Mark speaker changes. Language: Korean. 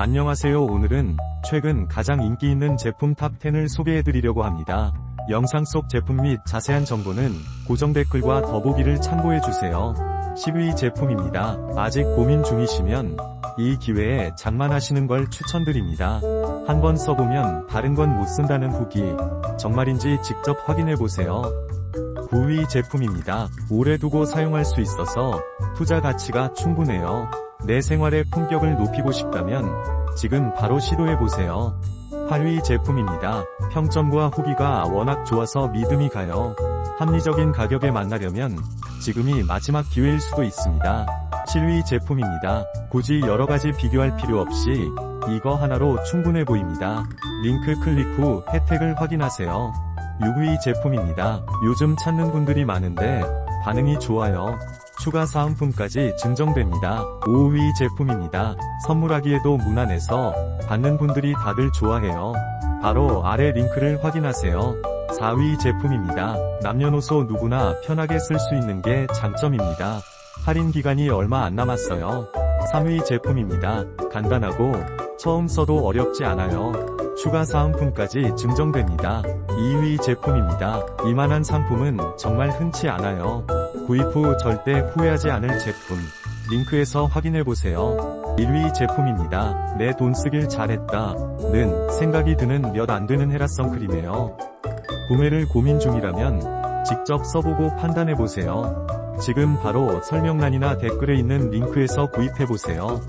Speaker 1: 안녕하세요 오늘은 최근 가장 인기 있는 제품 탑10을 소개해드리려고 합니다. 영상 속 제품 및 자세한 정보는 고정 댓글과 더보기를 참고해주세요. 10위 제품입니다. 아직 고민 중이시면 이 기회에 장만하시는 걸 추천드립니다. 한번 써보면 다른 건 못 쓴다는 후기 정말인지 직접 확인해보세요. 9위 제품입니다. 오래 두고 사용할 수 있어서 투자 가치가 충분해요. 내 생활의 품격을 높이고 싶다면 지금 바로 시도해보세요. 8위 제품입니다. 평점과 후기가 워낙 좋아서 믿음이 가요. 합리적인 가격에 만나려면 지금이 마지막 기회일 수도 있습니다. 7위 제품입니다. 굳이 여러가지 비교할 필요 없이 이거 하나로 충분해 보입니다. 링크 클릭 후 혜택을 확인하세요. 6위 제품입니다. 요즘 찾는 분들이 많은데 반응이 좋아요. 추가 사은품까지 증정됩니다. 5위 제품입니다. 선물하기에도 무난해서 받는 분들이 다들 좋아해요. 바로 아래 링크를 확인하세요. 4위 제품입니다. 남녀노소 누구나 편하게 쓸 수 있는 게 장점입니다. 할인 기간이 얼마 안 남았어요. 3위 제품입니다. 간단하고 처음 써도 어렵지 않아요. 추가 사은품까지 증정됩니다. 2위 제품입니다. 이만한 상품은 정말 흔치 않아요. 구입 후 절대 후회하지 않을 제품. 링크에서 확인해보세요. 1위 제품입니다. 내 돈 쓰길 잘했다. 는 생각이 드는 몇 안 되는 헤라 선크림이에요. 구매를 고민 중이라면 직접 써보고 판단해보세요. 지금 바로 설명란이나 댓글에 있는 링크에서 구입해보세요.